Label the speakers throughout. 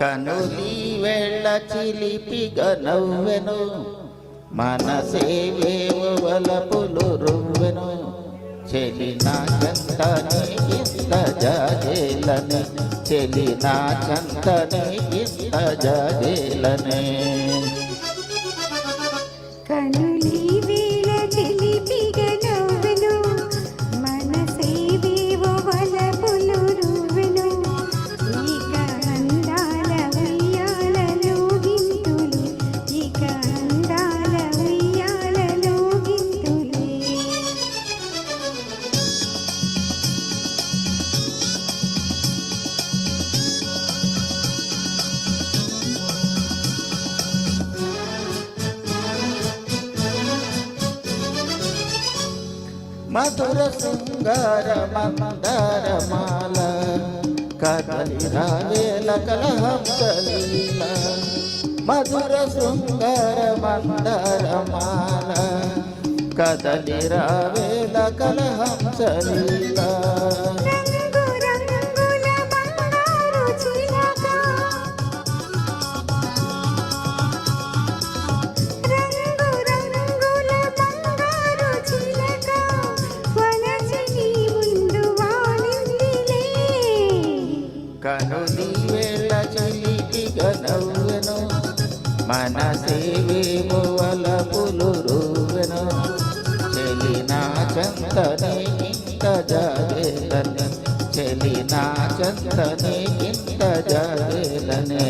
Speaker 1: కనులి వెళ్ళ చిలిపిగ నవ్వెను మనసేవేవు వలపులు రువ్వెను. చెలి చంతని ఇంత జాజేలని. చెలి చంతని ఇంత జాజేలనే.
Speaker 2: मधुर सुंदर मंदर माल कदली रावेल कलहम चलील। मधुर सुंदर मंदर माल
Speaker 1: कदली रावेल हम चलीला। మనసేవి వలపులు రువ్వెను చెలి చందనే ఇంత జాగేలని చెలి చందనే ఇంత జగేలనే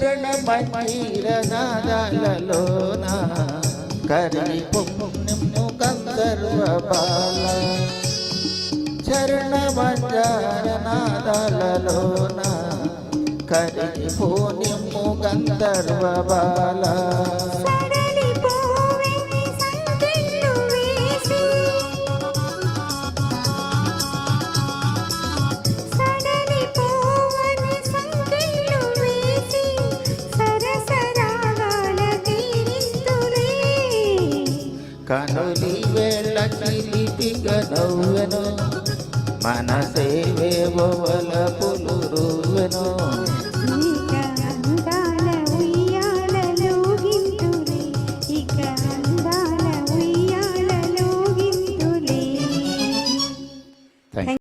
Speaker 1: చరణ మంజీర కరి పొమ్ము గంధర్వ బాల. చరణ మంజార కరి వేళ చిలిపిగ నవ్వెను. మనసేవేవో వలపులు రువ్వెను